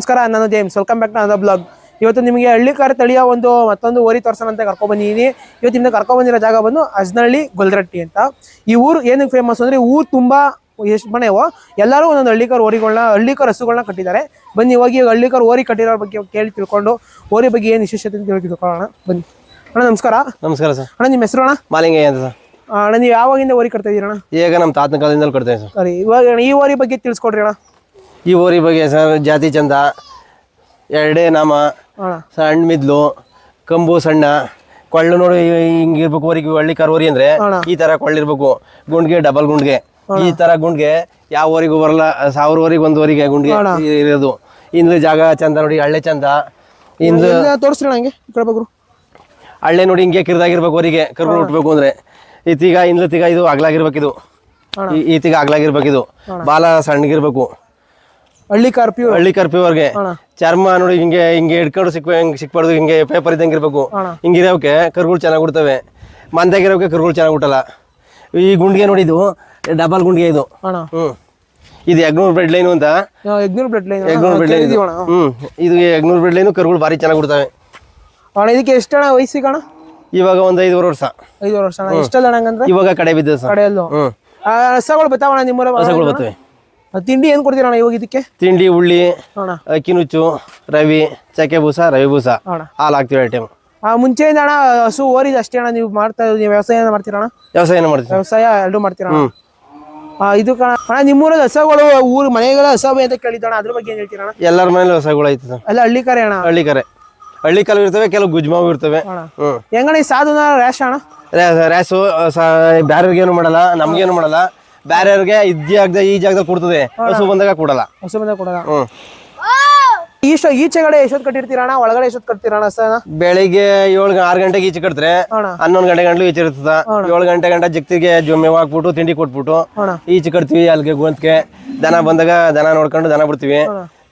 ನಮಸ್ಕಾರ ನಾನು James welcome back to ಅದ ಬ್ಲಾಗ್ ಇವತ್ತು ನಿಮಗೆ ಹಳ್ಳಿಕಾರ ತಳಿಯ ಒಂದು ಮತ್ತೊಂದು ಓರಿ ತೋರ್ಸೋಣ ಅಂತ ಕರ್ಕೊಂಡ್ ಬಂದಿದ್ದೀನಿ. ಇವತ್ತು ನಿಮ್ಗೆ ಕರ್ಕೊಂಡು ಬಂದಿರೋ ಜಾಗ ಬಂದು ಅಜ್ನಹಳ್ಳಿ ಗೊಲ್ರಟ್ಟಿ ಅಂತ. ಈ ಊರು ಏನಕ್ಕೆ ಫೇಮಸ್ ಅಂದರೆ ಊರು ತುಂಬ ಎಷ್ಟು ಮನೆವೋ ಎಲ್ಲರೂ ಒಂದೊಂದು ಹಳ್ಳಿಕಾರ ಓರಿಗಳನ್ನ ಹಳ್ಳಿಕಾರ ಹಸುಗಳನ್ನ ಕಟ್ಟಿದ್ದಾರೆ. ಬನ್ನಿ ಹೋಗಿ ಹಳ್ಳಿಕಾರ ಓರಿ ಕಟ್ಟಿರೋ ಬಗ್ಗೆ ಕೇಳಿ ತಿಳ್ಕೊಂಡು ಓರಿ ಬಗ್ಗೆ ಏನು ವಿಶೇಷತೆ ಅಂತ ಹೇಳಿ ತಿಳ್ಕೊಳ್ಳೋಣ. ಬನ್ನಿ. ಅಣ್ಣ ನಮಸ್ಕಾರ. ನಮಸ್ಕಾರ ಸರ್. ಅಣ್ಣ ನಿಮ್ಮ ಹೆಸರು ಅಣ್ಣ? ಮಾಲಿಂಗಯ್ಯ ಅಂತ ಸರ್. ಅಣ್ಣ ನೀವು ಯಾವಾಗಿಂದ ಓರಿ ಕಟ್ತಾ ಇದ್ದೀರಣ್ಣ? ಈಗ ನಮ್ಮ ತಾತನ ಕಾಲದಿಂದಲೂ ಕಟ್ತೇವೆ ಸರ್. ಸರಿ ಇವಾಗ ಈ ಓರಿ ಬಗ್ಗೆ ತಿಳಿಸ್ಕೊಡ್ರಿ ಅಣ್ಣ. ಈ ಊರಿ ಬಗ್ಗೆ ಸರ್ ಜಾತಿ ಚಂದ ಎರಡೇ ನಾಮ ಸಣ್ಣ ಮಿದ್ಲು ಕಂಬು ಸಣ್ಣ ಕೊಳ್ಳು ನೋಡಿ ಹಿಂಗಿರ್ಬೇಕು ಊರಿಗೆ ಹಳ್ಳಿ ಕಾರ್ ಓರಿ ಅಂದ್ರೆ ಈ ತರ ಕೊಳ್ಳಿರ್ಬೇಕು. ಗುಂಡ್ಗೆ ಡಬಲ್ ಗುಂಡ್ಗೆ. ಈ ತರ ಗುಂಡ್ಗೆ ಯಾವ ಊರಿಗೂ ಬರಲ್ಲ ಸಾವಿರ ಊರಿಗೆ ಒಂದು ಊರಿಗೆ ಗುಂಡ್ಗೆ ಇರೋದು. ಇಂದು ಜಾಗ ಚಂದ ನೋಡಿ ಹಳ್ಳೆ ಚಂದ. ಇಂದು ತೋರಿಸ್ರಿ ನಂಗೆ ಕೇಳ್ಬೇಕು ಹಳ್ಳೆ ನೋಡಿ ಹಿಂಗೆ ಕಿರಿದಾಗಿರ್ಬೇಕು ಅವರಿಗೆ ಕರ್ಕೊಂಡು ಹುಟ್ಬೇಕು ಅಂದ್ರೆ. ಈತೀಗ ಇಂದ್ಲತೀಗ ಇದು ಅಗ್ಲಾಗಿರ್ಬೇಕು ಇದು ಈ- ಈತೀಗ ಇದು ಬಾಲ ಸಣ್ಣಗಿರ್ಬೇಕು. ಹಳ್ಳಿ ಕಾರ್ಪ್ಯೂ ಹಳ್ಳಿ ಕರ್ಪಿವರ್ಗೆ ಅವ್ರಿಗೆ ಚರ್ಮ ನೋಡಿ ಹಿಂಗೆ ಹಿಂಗೆ ಹಿಡ್ಕೊಂಡು ಸಿಕ್ ಹಿಂಗೆ ಸಿಕ್ಬಾರ್ದು ಹಿಂಗೆ ಪೇಪರ್ ಇದ್ದಂಗೆ ಇರ್ಬೇಕು. ಹಿಂಗಿರೋಕೆ ಕರುಗಳು ಚೆನ್ನಾಗಿ ಹುಡ್ತವೆ. ಮಂದಾಗಿರೋಕೆ ಕರುಗಳು ಚೆನ್ನಾಗಿ ಹುಟ್ಟಲ್ಲ. ಈ ಗುಂಡಿಗೆ ನೋಡಿ ಇದು ಡಬಲ್ ಗುಂಡಿಗೆ ಇದು. ಹ್ಮ್. ಇದು ಎಗ್ನೂರ್ ಬ್ರೆಡ್ ಲೈನು ಅಂತ. ಎಗ್ನೂರ್ ಬ್ಲಡ್ ಲೈನ್ ಎಗ್ನೂರು ಬ್ರೆಡ್ ಲೈನ್ ಹ್ಮ್. ಇದು ಎಗ್ನೂರು ಬ್ರೆಡ್ ಲೈನು ಕರುಗಳು ಭಾರಿ ಚೆನ್ನಾಗಿ ಹುಡ್ತವೆ. ಅಣ್ಣ ಇದಕ್ಕೆ ಎಷ್ಟು ಅಣ್ಣ ವಯಸ್ಸಿಗೆ ಅಣ್ಣ ಇವಾಗ ಒಂದು ಐದುವರೆ ವರ್ಷ. ಐದುವರೆ ವರ್ಷ ಅಣ್ಣ ಎಷ್ಟಲ್ಲ ಅಣ್ಣ ಹಂಗಂದ್ರೆ? ಇವಾಗ ಕಡೆ ಬಿದ್ದ ಕಡೆಯಲ್ಲೂ. ಹ್ಮ್. ಆ, ಹಸಗಳು ಬರ್ತಾವಣ್ಣ ನಿಮ್ಮ ಹಸಗಳು ಬರ್ತವೆ ತಿಂಡಿ ಏನ್ ಕೊಡ್ತೀರ ಅಣ್ಣ ಇವಾಗ ಇದಕ್ಕೆ? ತಿಂಡಿ ಉಳ್ಳಿ ಅಣ್ಣ. ಅಕ್ಕಿ ನುಚ್ಚು ರವಿ ಚಕ್ಕೆ ಬೂಸ ರವಿ ಬೂಸ. ಅಣ್ಣ. ಹಾಲು ಹಾಕ್ತೀವಿ ಐಟಮ್ ಆ ಮುಂಚೆಯಿಂದ ಅಣ್ಣ ಹಸು ಓರಿದ ಅಷ್ಟೇ ಅಣ್ಣ ನೀವು ಮಾಡ್ತಾ ನೀವು ವ್ಯವಸಾಯ ಮಾಡ್ತೀರ ಅಣ್ಣ? ವ್ಯವಸಾಯನ ಮಾಡ್ತೀವಿ. ವ್ಯವಸಾಯ ಎರಡು ಮಾಡ್ತೀರ ಅಣ್ಣ? ಹ್ಮ್. ಆ, ಇದು ಕಣ ಅಣ್ಣ ನಿಮ್ಮೂರಲ್ಲಿ ಹಸಗಳು ಊರು ಮನೆಗಳ ಹಸವೆ ಅಂತ ಕೇಳಿದ್ದಣ್ಣ ಅದ್ರ ಬಗ್ಗೆ ಏನ್ ಹೇಳ್ತೀರ ಅಣ್ಣ? ಎಲ್ಲರ ಮನೇಲಿ ಹೊಸಗಳು ಐತೆ ಸರ್ ಎಲ್ಲ ಹಳ್ಳಿ ಕರೆ ಅಣ್ಣ? ಹಳ್ಳಿ ಕರೆ. ಹಳ್ಳಿ ಕಾಲು ಇರ್ತವೆ ಕೆಲವು ಗುಜ್ಮಾವು ಇರ್ತವೆ. ಅಣ್ಣ. ಹ್ಮ್. ಹೆಂಗಣ್ಣ ಈ ಸಾಧುನ ರ್ಯಾಶ್ ಅಣ್ಣ? ರ್ಯಾಸು ಬ್ಯಾರೆಯವ್ರಿಗೇನು ಮಾಡಲ್ಲ ನಮ್ಗೇನು ಮಾಡಲ್ಲ. ಬ್ಯಾರೆಯವ್ರಿಗೆ ಇದ್ ಜಾಗದ ಈ ಜಾಗದಲ್ಲಿ ಕೊಡ್ತದೆ. ಹಸು ಬಂದಾಗ ಕೊಡಲ್ಲ. ಹಸು ಬಂದಾಗ ಕೊಡಲ್ಲ. ಹ್ಮ್. ಈಶ ಈಚೆಗಡೆ ಎಷ್ಟೊತ್ತು ಕಟ್ಟಿರ್ತೀರ ಅಣ್ಣ? ಒಳಗಡೆ ಎಷ್ಟೊತ್ತು ಕಟ್ತೀರ ಅಣ್ಣ ಹಸನ ಬೆಳಿಗ್ಗೆ ಏಳು ಆರು ಗಂಟೆಗೆ ಈಚೆ ಕಟ್ತಾರೆ ಅಣ್ಣ ಹನ್ನೊಂದು ಗಂಟೆ ಗಂಟಲು ಈಚೆ ಇರ್ತದ ಏಳು ಗಂಟೆ ಗಂಟೆ ಜಗ್ತಿಗೆ ಜೊಮ್ಮೆ ಹಾಕ್ಬಿಟ್ಟು ತಿಂಡಿ ಕೊಟ್ಬಿಟ್ಟು ಈಚೆ ಕಟ್ತೀವಿ ಅಲ್ಲಿಗೆ ಗೊಂತ್ಗೆ ದನ ಬಂದಾಗ ದನ ನೋಡ್ಕೊಂಡು ದನ ಬಿಡ್ತೀವಿ.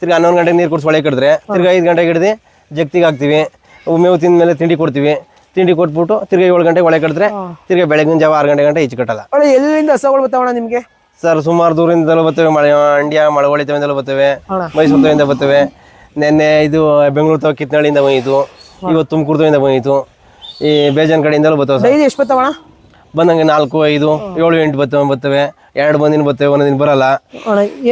ತಿರ್ಗಿ ಹನ್ನೊಂದು ಗಂಟೆಗೆ ನೀರು ಕುಡಿಸಿ ಒಳಗೆ ಕಟ್ಟಿದ್ರೆ ತಿರ್ಗಿ ಐದು ಗಂಟೆಗೆ ಹಿಡ್ದು ಜಗ್ತಿಗೆ ಹಾಕ್ತೀವಿ. ಮೇವು ತಿಂದ ಮೇಲೆ ತಿಂಡಿ ಕೊಡ್ತೀವಿ. ತಿಂಡಿ ಕೊಟ್ಬಿಟ್ಟು ತಿರ್ಗಿ ಏಳು ಗಂಟೆಗೆ ಒಳಗೆ ಕಟ್ಟಿದ್ರೆ ತಿರ್ಗಿ ಬೆಳಗಿನ ಜಾವ ಆರು ಗಂಟೆ ಗಂಟೆ ಈಚೆ ಕಟ್ಟಲ್ಲ. ಒಳ್ಳೆ ಎಲ್ಲಿಂದ ಹಸಗಳು ಬರ್ತಾವಣ ನಿಮ್ಗೆ? ಸರ್ ಸುಮಾರು ದೂರದಿಂದಲೂ ಬರ್ತವೆ ಮಳೆ ಮಂಡ್ಯ ಮಳವಳ್ಳಿ ತವಿಂದಲೂ ಬರ್ತವೆ. ಮೈಸೂರು ತವಿಂದ ಬರ್ತವೆ ನಿನ್ನೆ ಇದು ಬೆಂಗಳೂರು ತವ ಕಿತ್ನಳ್ಳಿಯಿಂದ ಬಂದಿತ್ತು. ಇವತ್ತು ತುಮಕೂರು ತವಿಂದ ಬಂದಿತ್ತು. ಈ ಬೇಜನ್ ಕಡೆಯಿಂದಲೂ ಬರ್ತವೆ ಸರ್. ಎಷ್ಟು ಬರ್ತಾವಣ ಬಂದಂಗೆ ನಾಲ್ಕು ಐದು ಏಳು ಎಂಟು ಬರ್ತವೆ ಬರ್ತವೆ ಎರಡು ಬಂದಿನ ಬರ್ತವೆ ಒಂದೊಂದಿನ ಬರಲ್ಲ.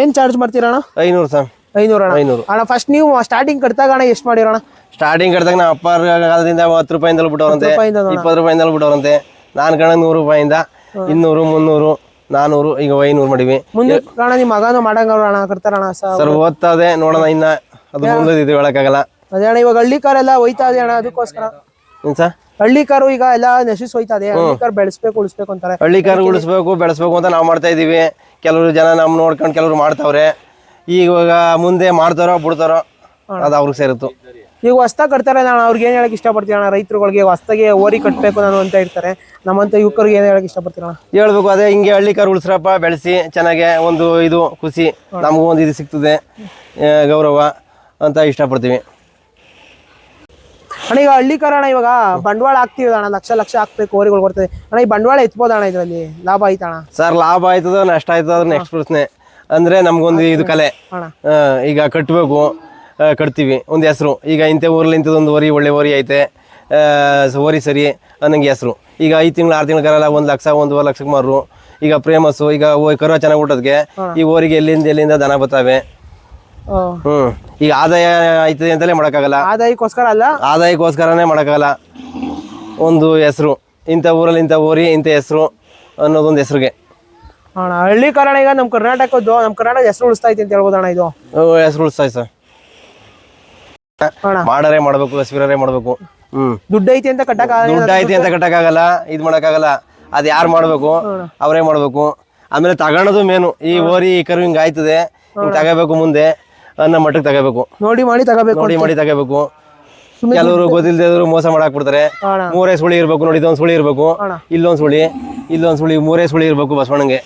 ಏನು ಚಾರ್ಜ್ ಮಾಡ್ತೀರಾ ಅಣ್ಣ ಐನೂರು ಸರ್. ಐನೂರ ಅಣ್ಣ. ಅಣ್ಣ ಫಸ್ಟ್ ನೀವು ಸ್ಟಾರ್ಟಿಂಗ್ ಕಟ್ಟಾಗ ಅಣ್ಣ ಎಷ್ಟು ಮಾಡಿರೋಣ ಸ್ಟಾರ್ಟಿಂಗ್ ಕಟ್ಟಿದಾಗ ನಮ್ಮ ಅಪ್ಪ ಕಾಲದಿಂದ ಹತ್ತು ಬಿಟ್ಟವ್ರಂತೆ. ರೂಪಾಯಿಂದ ನೋಡೋಣ. ಇಪ್ಪತ್ತು ರೂಪಾಯಿಂದಲೂ ಬಿಟ್ಟವ್ರಂತೆ. ನಾನು ಕಣ ನೂರು ರೂಪಾಯಿಂದ ಇನ್ನೂರು ಮುನ್ನೂರು ನಾನೂರು ಈಗ ಐನೂರು ಮಾಡಿವಿ. ಮುಂದೆ ಅಣ್ಣ ನಿಮ್ಮ ಮಗನೂ ಮಾಡಂಗ ಅಣ್ಣ ಸರ್ ಓದ್ತದೆ ನೋಡೋಣ ಇನ್ನ. ಅದು ಮುಂದೆ ಇದು ಹೇಳಕ್ಕಾಗಲ್ಲ. ಅದೇ ಅಣ್ಣ ಇವಾಗ ಹಳ್ಳಿ ಕಾರ್ ಎಲ್ಲ ಹೋಯ್ತಾ ಇದೆ ಅಣ್ಣ ಅದಕ್ಕೋಸ್ಕರ. ಸರ್? ಹಳ್ಳಿ ಕಾರು ಈಗ ಎಲ್ಲ ನಶಿಸ್ ಹೋಯ್ತಾ ಇದೆ. ಹಳ್ಳಿ ಕಾರ್ ಬೆಳೆಸ್ಬೇಕು ಉಳಿಸ್ಬೇಕು ಅಂತಾರೆ. ಹಳ್ಳಿ ಕಾರು ಉಳಿಸ್ಬೇಕು ಬೆಳೆಸ್ಬೇಕು ಅಂತ ನಾವು ಮಾಡ್ತಾ ಇದೀವಿ. ಕೆಲವರು ಜನ ನಮ್ ನೋಡ್ಕೊಂಡು ಕೆಲವರು ಮಾಡ್ತಾವ್ರೆ. ಇವಾಗ ಮುಂದೆ ಮಾಡ್ತಾರೋ ಬಿಡ್ತಾರೋ ಅದು ಅವ್ರಿಗೆ ಸೇರುತ್ತೆ. ಈಗ ಹೊಸ್ತ ಕಟ್ತಾರೆ ನಾನು ಅವ್ರಿಗೆ ಏನು ಹೇಳಕ್ ಇಷ್ಟಪಡ್ತೀನಿ ಅಣ್ಣ? ರೈತರುಗಳಿಗೆ ಹೊಸ್ತಾಗೆ ಓರಿ ಕಟ್ಟಬೇಕು ನಾನು ಅಂತ ಇರ್ತಾರೆ ನಮ್ಮಂತ ಯುವಕರಿಗೆ ಏನು ಹೇಳಕ್ ಇಷ್ಟಪಡ್ತೀನಿ ಅಣ್ಣ? ಹೇಳ್ಬೇಕು ಅದೇ ಹಿಂಗೆ ಹಳ್ಳಿ ಕಾರು ಉಳಿಸ್ರಪ್ಪ ಬೆಳೆಸಿ ಚೆನ್ನಾಗೆ ಒಂದು ಇದು ಖುಷಿ. ನಮಗೂ ಒಂದು ಇದು ಸಿಗ್ತದೆ ಆ, ಗೌರವ ಅಂತ ಇಷ್ಟಪಡ್ತೀವಿ. ಅಣ್ಣ ಈಗ ಹಳ್ಳಿ ಕಾರಣ ಇವಾಗ ಬಂಡವಾಳ ಹಾಕ್ತೀವಿ ಅಣ್ಣ ಲಕ್ಷ ಲಕ್ಷ ಹಾಕ್ಬೇಕು ಓರಿಗಳು ಬರ್ತದೆ ಅಣ್ಣ ಈ ಬಂಡವಾಳ ಎತ್ಬೋದು ಅಣ್ಣ ಇದರಲ್ಲಿ? ಲಾಭ ಆಯ್ತಣ್ಣ ಅಣ್ಣ? ಸರ್ ಲಾಭ ಆಯ್ತದ ನಷ್ಟ ಆಯ್ತದ ನೆಕ್ಸ್ಟ್ ಪ್ರಶ್ನೆ. ಅಂದ್ರೆ ನಮ್ಗೊಂದು ಇದು ಕಲೆ. ಈಗ ಕಟ್ಟಬೇಕು ಕಟ್ತೀವಿ. ಒಂದು ಹೆಸರು. ಈಗ ಇಂಥ ಊರಲ್ಲಿ ಇಂಥದ್ದೊಂದು ವರಿ ಒಳ್ಳೆ ವರಿ ಐತೆ. ಹೊರಿ ವರಿ ಸರಿ ಅನ್ನಂಗೆ ಹೆಸರು. ಈಗ ಐದು ತಿಂಗಳು ಆರು ತಿಂಗಳು ಕರಲ್ಲ ಒಂದು ಲಕ್ಷ ಒಂದೂವರೆ ಲಕ್ಷಕ್ಕೆ ಮಾರು ಈಗ ಪ್ರೇಮಸ್ಸು ಈಗ ಕರುವ ಕರು ಚೆನ್ನಾಗಿ ಹುಟ್ಟೋದಕ್ಕೆ ಈ ಊರಿಗೆ ಎಲ್ಲಿಂದ ಎಲ್ಲಿಂದ ದನ ಬರ್ತವೆ? ಹ್ಞೂ ಹ್ಮ್. ಈಗ ಆದಾಯ ಐತದೆ ಅಂತಲೇ ಮಾಡೋಕ್ಕಾಗಲ್ಲ. ಆದಾಯಕ್ಕೋಸ್ಕರ ಅಲ್ಲ? ಆದಾಯಕ್ಕೋಸ್ಕರನೇ ಮಾಡೋಕ್ಕಾಗಲ್ಲ. ಒಂದು ಹೆಸರು. ಇಂಥ ಊರಲ್ಲಿ ಇಂಥ ಊರಿ ಇಂಥ ಹೆಸರು ಅನ್ನೋದೊಂದು ಹೆಸರಿಗೆ. ಅಣ್ಣ ಹಳ್ಳಿ ಕಾರಣ ಈಗ ನಮ್ಮ ಕರ್ನಾಟಕದ್ದು ನಮ್ಮ ಕರ್ನಾಟಕ ಹೆಸರು ಉಳಿಸ್ತಾ ಐತಿ ಅಂತ ಹೇಳ್ಬೋದು ಅಣ್ಣ ಇದು ಹೆಸರು ಉಳಿಸ್ತಾ ಸರ್ ಮಾಡರೇ ಮಾಡ್ಬೇಕು ಮಾಡಬೇಕು ಹಸಿರೇ ಮಾಡ್ಬೇಕು. ಹ್ಮ್. ದುಡ್ಡು ಐತಿ ಅಂತ ಕಟ್ಟಕ್ ದುಡ್ಡು ಐತಿ ಅಂತ ಕಟ್ಟಕ್ಕಾಗಲ್ಲ ಇದು ಮಾಡಕ್ಕಾಗಲ್ಲ ಅದ್ ಯಾರು ಮಾಡಬೇಕು? ಅವರೇ ಮಾಡ್ಬೇಕು. ಆಮೇಲೆ ತಗೊಳೋದು ಮೇನು. ಈ ಓರಿ ಈ ಕರು ಹಿಂಗೆ ಆಯ್ತದೆ. ಹಿಂಗೆ ತಗೋಬೇಕು ಮುಂದೆ. ಅನ್ನ ಮಟ್ಟಕ್ ತಗೋಬೇಕು. ನೋಡಿ ಮಾಡಿ ತಗೋಬೇಕು ನೋಡಿ ಮಾಡಿ ತಗೋಬೇಕು. ಕೆಲವರು ಗೊತ್ತಿಲ್ದಿದ್ರು ಮೋಸ ಮಾಡಾಕ್ ಬಿಡ್ತಾರೆ ಮೂರೇ ಸುಳಿ ಇರ್ಬೇಕು ನೋಡಿ ಇದೊಂದ್ ಸುಳಿ ಇರ್ಬೇಕು. ಇಲ್ಲೊಂದ್ ಸುಳಿ ಇಲ್ಲೊಂದ್ ಸುಳಿ ಮೂರೇ ಸುಳಿ ಇರ್ಬೇಕು ಬಸವಣ್ಣಂಗೆ.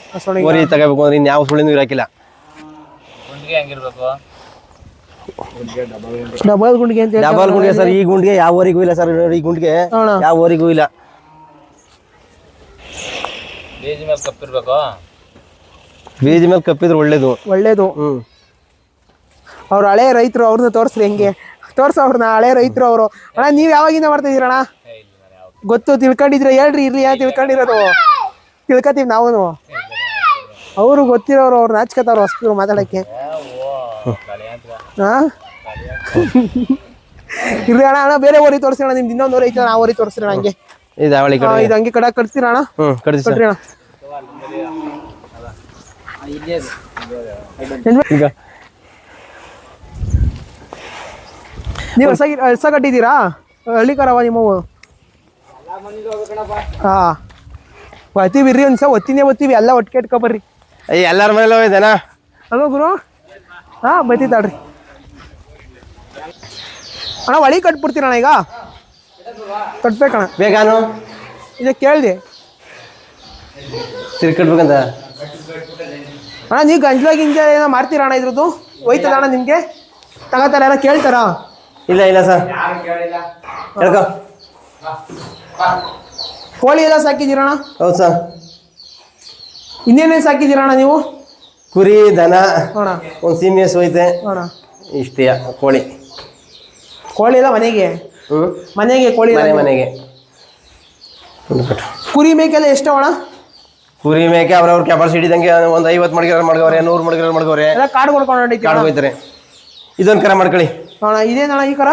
ಓರಿ ತಗೋಬೇಕು ಅಂದ್ರೆ ಇನ್ಯಾವ ಸುಳಿನೂ ಇರಾಕಿಲ್ಲ. ಡಬಲ್ ಗುಂಡಿಗೆ ಅಂತ ಹೇಳ್ತಾರೆ. ಡಬಲ್ ಗುಂಡಿಗೆ ಸರ್ ಈ ಗುಂಡಿಗೆ ಯಾವ ಊರಿಗೂ ಇಲ್ಲ ಸರ್ ಈ ಗುಂಡಿಗೆ ಯಾವ ಊರಿಗೂ ಇಲ್ಲ. ಬೀಜ ಮೇಲೆ ಕಪ್ಪಿರ್ಬೇಕು? ಬೀಜ ಮೇಲೆ ಕಪ್ಪಿದ್ರೆ ಒಳ್ಳೇದು. ಒಳ್ಳೇದು. ಹ್ಮ್. ಅವ್ರ ಹಳೆ ರೈತರು ಅವ್ರನ್ನ ತೋರಿಸ್ರಿ ಹೆಂಗೆ. ತೋರ್ಸ ಅವ್ರನ್ನ ಹಳೆ ರೈತರು ಅವರು. ಅಣ್ಣ ನೀವು ಯಾವಾಗಿಂದ ಮಾಡ್ತಾ ಇದೀರಣ್ಣ? ಗೊತ್ತು ತಿಳ್ಕೊಂಡಿದ್ರೆ ಹೇಳ್ರಿ ಇರ್ಲಿ ಯಾ ತಿಳ್ಕೊಂಡಿರೋದು? ತಿಳ್ಕೊತೀವಿ ನಾವು ಅವರು ಗೊತ್ತಿರೋರು ಅವ್ರು ನಾಚ್ಕೋತಾವ್ರು ಹೊಸ್ಪಿಟ್ಲ್ ಮಾತಾಡಕ್ಕೆ. ಹಾ ಇರ್ಲಿ ಅಣ್ಣ ಅಣ್ಣ ಬೇರೆ ಓರಿ ತೋರಿಸೋಣ ನಿಮ್ದು ಇನ್ನೊಂದು ಓರಿ ಐತೆ ಆ ಅಣ್ಣ ಹಂಗೆ. ಇದು ಅವಳಿ ಕಡೆ. ಇದು ಹಂಗೆ ಕಡೆ ಕಟ್ತೀರ ಅಣ್ಣ? ಹ್ಞೂ ಅಣ್ಣ. ಈಗ ನೀವು ಹೊಸ ಹೊಸ ಕಟ್ಟಿದ್ದೀರಾ ಹಳ್ಳಿ ಕರವ ನಿಮ್ಮವು ಹಾ. ಒತ್ತೀವಿ ರೀ ಒಂದ್ಸ ಒತ್ತಿನೇ ಒತ್ತೀವಿ ಎಲ್ಲ ಒಟ್ಟಿಗೆ ಇಟ್ಕೊಬರ್ರಿ. ಅಯ್ಯ ಎಲ್ಲರ ಮನೇಲಿ ಹೋಯ್ತಾನಾ ಅಲ್ವ ಗುರು. ಹಾ ಬೈತಿದ್ದಾಳ್ರಿ. ಅಣ್ಣ ಒಳಿ ಕಟ್ಬಿಡ್ತೀರಣ್ಣ ಈಗ? ಕಟ್ಬೇಕಣ್ಣ. ಬೇಗಾನು ಇದು ಕೇಳಿದೆ. ಕಟ್ಬೇಕಂತ? ಅಣ್ಣ ನೀವು ಗಂಜ್ಲಾಗಿ ಹಿಂಗೆ ಏನೋ ಮಾಡ್ತೀರಣ್ಣ ಇದ್ರದ್ದು? ಹೋಯ್ತದ ಅಣ್ಣ ನಿಮಗೆ? ತಗೋತಾರ ಯಾರ ಕೇಳ್ತಾರಾ? ಇಲ್ಲ ಇಲ್ಲ ಸರ್. ಹೇಳ್ಕೊ ಕೋಳಿ ಎಲ್ಲ ಸಾಕಿದ್ದೀರಣ್ಣ ಹೌದು ಸರ್. ಇನ್ನೇನೇನು ಸಾಕಿದ್ದೀರಣ್ಣ ನೀವು? ಕುರಿ ದನ ಅಣ್ಣ. ಒಂದು ಸೀಮೆ ಹೋಯ್ತೆ ಅಣ್ಣ. ಇಷ್ಟೇ ಕೋಳಿ. ಕೋಳಿ ಎಲ್ಲ ಮನೆಗೆ? ಹ್ಞೂ ಮನೆಗೆ ಕೋಳಿ ಮನೆ ಮನೆಗೆ? ಕುರಿ ಮೇಕೆಲ್ಲ ಎಷ್ಟು ಅಣ್ಣ? ಕುರಿ ಮೇಕೆ ಅವ್ರವ್ರ ಕೆಪಾಸಿಟಿ ಇದ್ದಂಗೆ ಒಂದು ಐವತ್ತು ಮಡಗಿರೋ ಮಡಗವ್ರೆ ನೂರು ಮಡಗಿರೋ ಮಡಗವ್ರೆ. ಕಾಡು ಕೊಡ್ಕೊಂಡು ಕಾಡು ಹೋಯ್ತಾರೆ. ಇದೊಂದು ಕರೆ ಮಾಡ್ಕೊಳ್ಳಿ. ಅಣ್ಣ ಇದೇನಣ್ಣ ಈ ಕರ?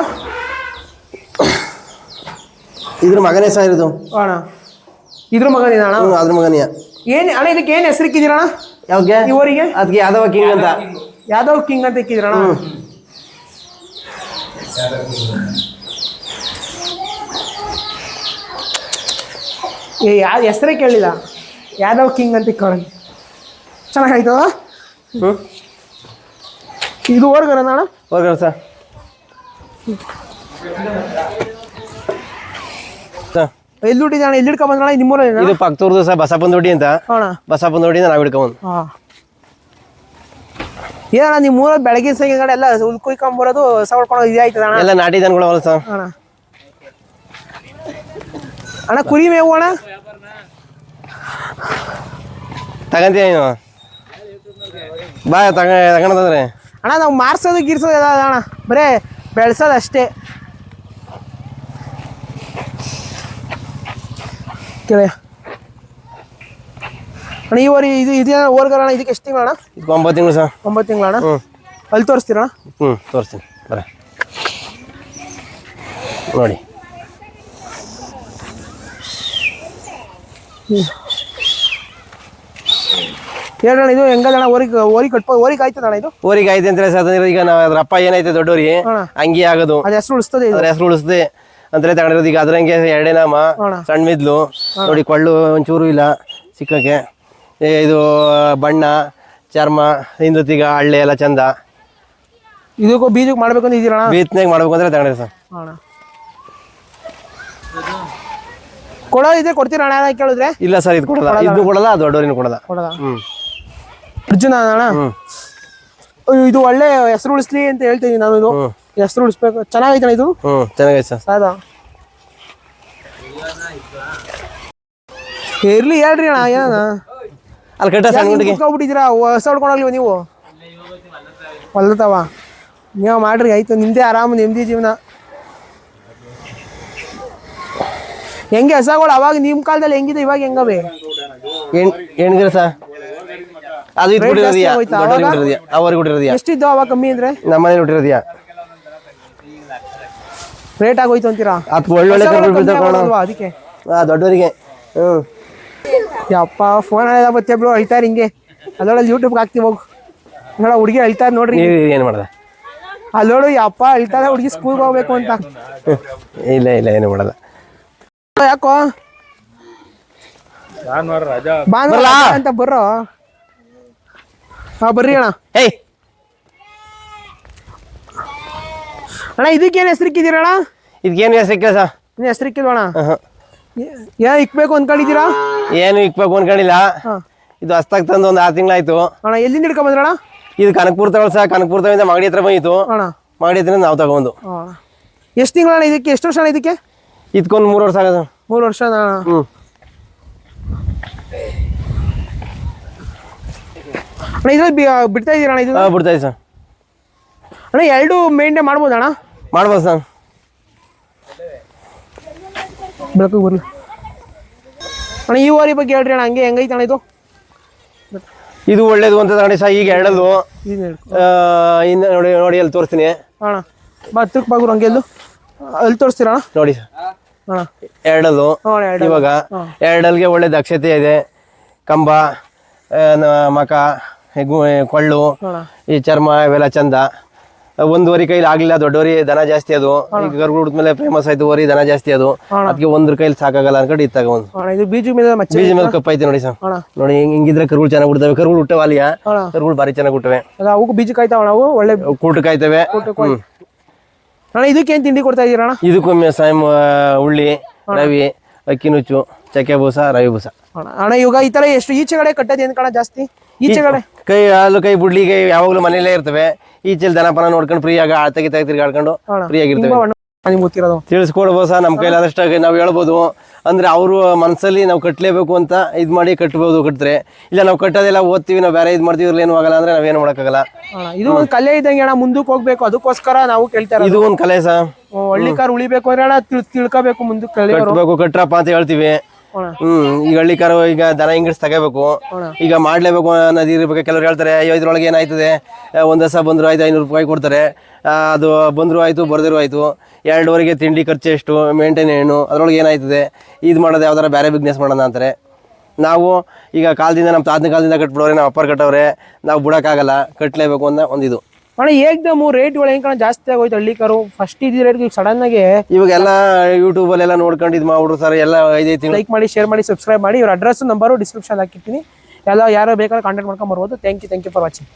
ಇದ್ರ ಮಗನೇ ಸಹ ಇರೋದು ಅಣ್ಣ ಇದ್ರ ಮಗನೇನ ಅಣ್ಣ? ಅದ್ರ ಮಗನಿಯ. ಏನು ಅಣ್ಣ ಇದಕ್ಕೆ ಏನು ಹೆಸರು ಇಕ್ಕಿದ್ದೀರಣ್ಣ ಯಾವ್ಗೆ? ಈ ಊರಿಗೆ ಅದಕ್ಕೆ ಯಾದವ ಕಿಂಗ್ ಅಂತ. ಯಾದವ್ ಕಿಂಗ್ ಅಂತ ಇಕ್ಕಿದ್ರಣ ಏ ಯಾವ್ದು ಹೆಸರೇ ಕೇಳಿಲ್ಲ. ಯಾದವ್ ಕಿಂಗ್ ಅಂತ ಇಕ್ಕೋಣ ಚೆನ್ನಾಗಾಯ್ತದ? ಇದು ಓರ್ಗರ ಅಣ್ಣ? ಹೋಗೋಣ ಸರ್. ಎಲ್ಲಿ ಹುಟ್ಟಿದ ಅಣ್ಣ ಎಲ್ಲಿ ಹಿಡ್ಕೊಂಡ್ ಬಂದ್ರಣ ನಿಮ್ಮೂರಲ್ಲಿ ಇದು ಪಕ್ಕದೂರ್ದು ಸರ್ ಬಸಪ್ಪನ ದೊಡ್ಡಿ ಅಂತ. ಅಣ್ಣ ಬಸಪ್ಪನ ದೊಡ್ಡಿಯಿಂದ ನಾವು ಹಿಡ್ಕೊಂಬಂದು ಆ ಏನಣ್ಣ ನಿಮ್ಮ ಊರಲ್ಲಿ ಬೆಳಗಿನ ಸಂಜೆ ಕಡೆ ಎಲ್ಲ ಹುಲ್ ಕುಯ್ಕೊಂಬರೋದು ಸವಳ್ಕೊಂಡು ಇದಾಯ್ತದ ಅಣ್ಣ? ಎಲ್ಲ ನಾಟಿ ದನಗಳು ಅವಲ್ಲ ಸರ್. ಅಣ್ಣ ಅಣ್ಣ ಕುರಿ ಮೇವು ಅಣ್ಣ? ತಗಂತೀಯ ನೀನು? ಬಾ ತಗ ತಗೊಂಡಂದ್ರೆ ಅಣ್ಣ ನಾವು ಮಾರ್ಸೋದು ಗಿರ್ಸೋದು ಎಲ್ಲ ಅದ ಅಣ್ಣ. ಬರೇ ಬೆಳ್ಸೋದು ಅಷ್ಟೇ ಕೇಳಿ. ಅಣ್ಣ ಈ ಓರಿ ಇದು ಇದೇ ಓರ್ಗರ ಅಣ್ಣ ಇದಕ್ಕೆ ಎಷ್ಟು ತಿಂಗಳು ಅಣ್ಣ ಇದು ಒಂಬತ್ತು ತಿಂಗಳು ಸರ್. ಒಂಬತ್ತು ತಿಂಗಳು ಅಣ್ಣ ಹ್ಞೂ ಅಲ್ಲಿ ತೋರಿಸ್ತೀರಣ್ಣ ಹ್ಞೂ ತೋರಿಸ್ತೀನಿ. ಬರ. ನೋಡಿ. ಹೇಳಣ್ಣ ಇದು ಹೆಂಗದಣ್ಣ ಓರಿ ಓರಿ ಕಟ್ಪ ಓರಿಗೆ ಅಣ್ಣ ಇದು? ಓರಿಗೆ ಆಯ್ತು ಅಂತ ಸರ್ ಈಗ ನಾವು ಅದ್ರ ಅಪ್ಪ ಏನೈತೆ ದೊಡ್ಡವ್ರಿಗೆ ಅಣ್ಣ. ಹಂಗೆ ಆಗೋದು. ಅದು ಹೆಸರು ಉಳಿಸ್ತದೆ ಇದು. ಅದ್ರ ಹೆಸರು ಉಳಿಸ್ದೆ. ಅಂದ್ರೆ ತಗೊಂಡಿರೋದು ಈಗ ಅದ್ರಂಗೆ ಎರಡೇ ನಾಮ ಸಣ್ಣ ಮಿದ್ಲು. ನೋಡಿ ಕೊಳ್ಳು ಒಂಚೂರು ಇಲ್ಲ ಸಿಕ್ಕಕ್ಕೆ ಏ, ಇದು ಬಣ್ಣ ಚರ್ಮ ಹಿಂದತಿಗ ಹಳ್ಳಿ ಎಲ್ಲ ಚಂದ. ಇದಕ್ಕೂ ಬೀಜಕ್ಕೆ ಮಾಡ್ಬೇಕು ಅಂತ ಇದೀರಣ್ಣ ಬೀತ್ನಾಗ ಮಾಡ್ಬೇಕು ಅಂದ್ರೆ ತಗೊಂಡಿರಿ ಸರ್. ಅಣ್ಣ. ಕೊಡೋ ಇದೆ ಕೊಡ್ತೀರ ಅಣ್ಣ? ಯಾರಾದ್ರು ಕೇಳಿದ್ರೆ? ಇಲ್ಲ ಸರ್ ಇದು ಕೊಡಲ್ಲ. ಇದು ಕೊಡಲ್ಲ ದೊಡ್ಡವ್ರಿನ ಕೊಡಲ್ಲ. ಕೊಡೋದ ಹ್ಮ್. ಅರ್ಜುನ ಅಣ್ಣ ಇದು ಒಳ್ಳೆ ಹೆಸರು ಉಳಿಸ್ಲಿ ಅಂತ ಹೇಳ್ತೀನಿ ನಾನು ಇದು. ಹೆಸರು ಉಳಿಸ್ಬೇಕು. ಚೆನ್ನಾಗೈತಣ ಇದು? ಹ್ಮ್ ಚೆನ್ನಾಗೈತೆ ಸರ್. ಸಾದ? ಇರ್ಲಿ ಹೇಳ್ರಿ ಅಣ್ಣ ಏನಣ್ಣ ಅಲ್ಲಿ ಕಟ್ಟ ಸಣ್ಣ ಗುಂಡಿಗೆ ಕುತ್ಕೊಬಿಟ್ಟಿದ್ದೀರಾ ಹೊಸ ಹೊಡ್ಕೊಂಡೋಗ್ಲಿವ ನೀವು? ಹೊಲ್ದತಾವ? ನೀವು ಮಾಡ್ರಿ ಆಯ್ತು ನಿಮ್ದೇ ಆರಾಮ ನಿಮ್ದೇ ಜೀವನ. ಹೆಂಗೆ ಹಸಗಳು ಅವಾಗ ನಿಮ್ಮ ಕಾಲದಲ್ಲಿ ಹೆಂಗಿದೆ ಇವಾಗ ಹೆಂಗವೆ? ಹೆಣ್ ಹೆಣ್ಗಿರ ಸರ್? ಅದು ಇದು ಬಿಟ್ಟಿರೋದಿಯಾ ದೊಡ್ಡವ್ರಿಗೆ ಅವಾಗ? ಬಿಟ್ಟಿರೋದಿಯಾ ಅವ್ರಿಗೆ ಬಿಟ್ಟಿರೋದಿಯಾ ಎಷ್ಟಿದ್ದು ಅವಾಗ ಕಮ್ಮಿ ಅಂದ್ರೆ? ನಮ್ಮ ಮನೇಲಿ ಬಿಟ್ಟಿರೋದಿಯಾ ರೇಟ್ ಆಗೋಯ್ತು ಅಂತೀರಾ? ಅದು ಒಳ್ಳೊಳ್ಳೆ ಅದಕ್ಕೆ? ಆ ದೊಡ್ಡವರಿಗೆ. ಹ್ಞೂ ಯಪ್ಪ ಫೋನ್ ಎಲ್ಲ ಬತ್ತೆ ಬಿಡು ಅಳ್ತಾರೆ ಹಿಂಗೆ. ಅದರೊಳಗೆ ಯೂಟ್ಯೂಬ್ಗೆ ಹಾಕ್ತೀವಿ ಹೋಗು. ನೋಡ ಹುಡುಗಿ ಅಳ್ತಾರೆ ನೋಡ್ರಿ ಏನ್ ಏನು ಮಾಡ್ದೆ? ಅಲ್ಲೋಡು ಯಪ್ಪ ಅಳ್ತಾರೆ ಹುಡುಗಿ ಸ್ಕೂಲ್ಗೆ ಹೋಗ್ಬೇಕು ಅಂತ. ಇಲ್ಲ ಇಲ್ಲ ಏನು ಮಾಡಲ್ಲ. ಯಾಕೋ? ಭಾನುವಾರ ರಜಾ ಅಂತ ಬರ್ರೋ. ಹಾ ಬರ್ರಿ ಅಣ್ಣ. ಏಯ್. ಅಣ್ಣ ಇದಕ್ಕೇನು ಹೆಸರಿಕ್ಕಿದ್ದೀರಣ್ಣ ಇದಕ್ಕೇನು ಹೆಸರು ಸರ್. ಇನ್ನು ಹೆಸರಿಕ್ಕಿಲ್ವಣ್ಣ ಯಾ ಇಕ್ಬೇಕು ಅನ್ಕೊಂಡಿದ್ದೀರಾ? ಏನು ಇಕ್ಬೇಕು ಅನ್ಕೊಂಡಿಲ್ಲ. ಹಾಂ. ಇದು ಹಸ್ತಾಗ್ ತಂದು ಒಂದು ಆರು ತಿಂಗಳಾಯ್ತು. ಅಣ್ಣ ಎಲ್ಲಿಂದ ಹಿಡ್ಕೊಂಬಂದ್ರಣ್ಣ ಇದು ಕನಕಪುರ ತಗೊಳ್ ಸರ್. ಕನಕಪುರದಿಂದ ತಗೊಂಡ ಮಾಗಡಿ ಹತ್ರ ಬಂದಿತ್ತು. ಅಣ್ಣ. ಮಾಡಿ ಹತ್ರ ನಾವು ತಗೊಂಡು ಎಷ್ಟು ತಿಂಗಳ ಇದಕ್ಕೆ? ಎಷ್ಟು ವರ್ಷ ಅಣ್ಣ ಇದಕ್ಕೆ? ಇದಕ್ಕೊಂದು ಮೂರು ವರ್ಷ ಆಗೋದು ಮೂರು ವರ್ಷ ಅಣ್ಣ ಹ್ಞೂ ಅಣ್ಣ ಇದ್ರಲ್ಲಿ ಬಿಡ್ತಾ ಇದ್ದೀರಣ್ಣ ಇದು ಹಾಂ ಬಿಡ್ತಾಯಿದೆ ಸರ್. ಅಣ್ಣ ಎರಡು ಮೇಂಟೈನ್ ಮಾಡ್ಬೋದು ಅಣ್ಣ? ಮಾಡ್ಬೋದು ಸರ್. ಬೆಳಕು ಬರಲಿ. ಅಣ್ಣ ಈ ವಾರಿ ಬಗ್ಗೆ ಹೇಳ್ರಿ ಅಣ್ಣ ಹಂಗೆ ಹೆಂಗೈತೆ ಅಣ್ಣ ಇದು? ಇದು ಒಳ್ಳೇದು ಅಂತ ಸರ್ ಈಗ ಎರಡದು ಇನ್ನು ನೋಡಿ ನೋಡಿ ಅಲ್ಲಿ ತೋರಿಸ್ತೀನಿ. ಅಣ್ಣ ಬಾ ತಿರ್ಕ್ ಬಾಗುರು ಹಂಗೆ ಎಲ್ಲು. ಅಲ್ಲಿ ತೋರಿಸ್ತೀರ ಅಣ್ಣ? ನೋಡಿ ಅಣ್ಣ. ಎರಡಲ್ಲು ಇವಾಗ ಎರಡಲ್ಲಿಗೆ ಒಳ್ಳೆ ದಕ್ಷತೆ ಇದೆ. ಕಂಬ ಮಕ ಗು- ಕೊಳ್ಳು ಈ ಚರ್ಮ ಇವೆಲ್ಲ ಚಂದ. ಒಂದುವರೆ ಕೈಲಿ ಆಗ್ಲಿಲ್ಲ ದೊಡ್ಡವರಿ ದನ ಜಾಸ್ತಿ ಅದು. ಈಗ ಗರ್ಭ ಮೇಲೆ ಫೇಮಸ್ ಆಯ್ತು ವರಿ ದನ ಜಾಸ್ತಿ ಅದು. ಅದಕ್ಕೆ ಒಂದ್ರ ಕೈಲಿ ಸಾಕಾಗಲ್ಲ ಅನ್ಕೊಂಡು ಇತ್ತಾಗ ಒಂದು ಬೀಜ ಮೇಲೆ ಕಪ್ಪ ಐತಿ ನೋಡಿ ಸರ್. ನೋಡಿ ಹಿಂಗ್- ಹಿಂಗಿದ್ರೆ ಕರ್ಗುಳು ಚೆನ್ನಾಗಿ ಬಿಡ್ತವೆ ಕರ್ಗುಳು ಹುಟ್ಟವೆ ಅಲ್ಲಿಯ? ಕರ್ಗುಳು ಭಾರಿ ಚೆನ್ನಾಗಿ ಹುಟ್ಟವೆ. ಅವಕ್ಕೂ ಬೀಜ ಕಾಯ್ತಾವ ನಾವು? ಒಳ್ಳೆ ಕೂಟ ಕಾಯ್ತವೆ. ಇದಕ್ಕೆ ಏನ್ ತಿಂಡಿ ಕೊಡ್ತಾ ಇದೀರ ಅಣ್ಣ ಇದಕ್ಕೊಮ್ಮೆ ಸಾಯಂ ಉಳ್ಳಿ ರವಿ ಅಕ್ಕಿ ನುಚ್ಚು ಚಕ್ಕೆ ಬೂಸ ರವಿ ಬೂಸ. ಅಣ್ಣ ಇವಾಗ ಈ ತರ ಎಷ್ಟು ಈಚೆ ಕಡೆ ಕಟ್ಟೋದು ಏನ್ ಕಣ ಜಾಸ್ತಿ? ಈಚೆ ಕಡೆ? ಕೈ ಹಾಲು ಕೈ ಬುಡ್ಲಿ ಕೈ ಯಾವಾಗಲೂ ಮನೆಯಲ್ಲೇ ಇರ್ತವೆ. ಈಚೆಲ್ ದನಪನ ನೋಡ್ಕೊಂಡು ಫ್ರೀ ಆಗಿ ತೆಗಿ ತೆಗಿ ತಿರ್ಗಾಡ್ಕೊಂಡು ಅಣ್ಣ ಫ್ರೀ ಆಗಿರ್ತವೆ. ತುಂಬಾ ನಮ್ ನಿಮ್ಗೆ ಗೊತ್ತಿರೋದು? ತಿಳಿಸ್ಕೊಡ್ಬೋದು ಸರ್ ನಮ್ಮ ಕೈಲಾದಷ್ಟು ನಾವು ಹೇಳ್ಬೋದು. ಅಂದ್ರೆ ಅವರು ಮನಸ್ಸಲ್ಲಿ ನಾವು ಕಟ್ಟಲೇಬೇಕು ಅಂತ ಇದು ಮಾಡಿ ಕಟ್ಬೋದು ಕಟ್ತಾರೆ ಇಲ್ಲ ನಾವು ಕಟ್ಟೋದೆಲ್ಲ ಓದ್ತೀವಿ ನಾವು ಬೇರೆ ಇದು ಮಾಡ್ತೀವಿ ಏನು ಆಗಲ್ಲ ಅಂದ್ರೆ ನಾವೇನು ಮಾಡೋಕ್ಕಾಗಲ್ಲ. ಅಣ್ಣ ಇದು ಒಂದು ಕಲೆ ಇದ್ದಂಗೆ ಅಣ್ಣ ಮುಂದಕ್ಕೆ ಹೋಗ್ಬೇಕು. ಅದಕ್ಕೋಸ್ಕರ ನಾವು ಕೇಳ್ತಾ ಇದು ಒಂದು ಕಲೆ ಸರ್. ಹಳ್ಳಿ ಕಾರ್ ಉಳಿಬೇಕು ಅಂದ್ರೆ ಅಣ್ಣ ತಿಳ್ಕೋಬೇಕು ಮುಂದಕ್ಕೆ ಕಟ್ಟಬೇಕು ಕಟ್ರಪ್ಪ ಅಂತ ಹೇಳ್ತೀವಿ. ಹ್ಮ್. ಈಗ ಹಳ್ಳಿ ಕಾರು ಈಗ ದನ ಇಂಗ್ಲಿಷ್ ತಗೋಬೇಕು. ಈಗ ಮಾಡ್ಲೇಬೇಕು ಅನ್ನೋದು ಇರ್ಬೇಕು. ಕೆಲವ್ರು ಹೇಳ್ತಾರೆ ಅಯ್ಯೋ ಇದ್ರೊಳಗೆ ಏನಾಯ್ತದೆ? ಒಂದ್ ದಿವಸ ಬಂದ್ರು ಆಯ್ತು ಐನೂರು ರೂಪಾಯಿ ಕೊಡ್ತಾರೆ. ಅದು ಬಂದ್ರು ಆಯ್ತು ಬರ್ದಿರು ಆಯ್ತು. ಎರಡುವರೆಗೆ ತಿಂಡಿ ಖರ್ಚು ಎಷ್ಟು ಮೇಂಟೈನ್ ಏನು ಅದ್ರೊಳಗೆ ಏನಾಯ್ತದೆ? ಇದು ಮಾಡೋದು ಯಾವ್ದಾರ ಬೇರೆ ಬಿಸ್ನೆಸ್ ಮಾಡೋಣ ಅಂತಾರೆ. ನಾವು ಈಗ ಕಾಲದಿಂದ ನಮ್ಮ ತಾತನ ಕಾಲದಿಂದ ಕಟ್ಬಿಡೋರೆ ನಮ್ಮ ಅಪ್ಪರ್ ಕಟ್ಟವ್ರೆ ನಾವು ಬಿಡೋಕ್ಕಾಗಲ್ಲ ಕಟ್ಟಲೇಬೇಕು ಅನ್ನೋ ಒಂದಿದು ಅಣ್ಣ ಏಕ್ದಮ್ ರೇಟ್ಗಳು ಹೆಂಗ್ ಕಣ ಜಾಸ್ತಿ ಆಗೋಯ್ತು ಹಳ್ಳಿ ಕಾರು ಫಸ್ಟ್ ಇದ್ ರೇಟ್ ಸಡನ್ ಆಗಿ ಇವಾಗೆಲ್ಲ ಯೂಟ್ಯೂಬಲ್ಲೆಲ್ಲ ನೋಡ್ಕೊಂಡು ಇದು ಮಾಡ್ಬಿಡ್ರು ಸರ್ ಎಲ್ಲ ಐದೈದು ತಿಂಗಳು. ಲೈಕ್ ಮಾಡಿ ಶೇರ್ ಮಾಡಿ ಸಬ್ಸ್ಕ್ರೈಬ್ ಮಾಡಿ. ಇವ್ರ ಅಡ್ರೆಸ್ ನಂಬರು ಡಿಸ್ಕ್ರಿಪ್ಷನ್ ಹಾಕಿರ್ತೀನಿ. ಎಲ್ಲ ಯಾರು ಬೇಕಾದ್ರೆ ಕಾಂಟ್ಯಾಕ್ಟ್ ಮಾಡ್ಕೊಂಡ್ ಬರ್ಬೋದು. Thank you thank you for watching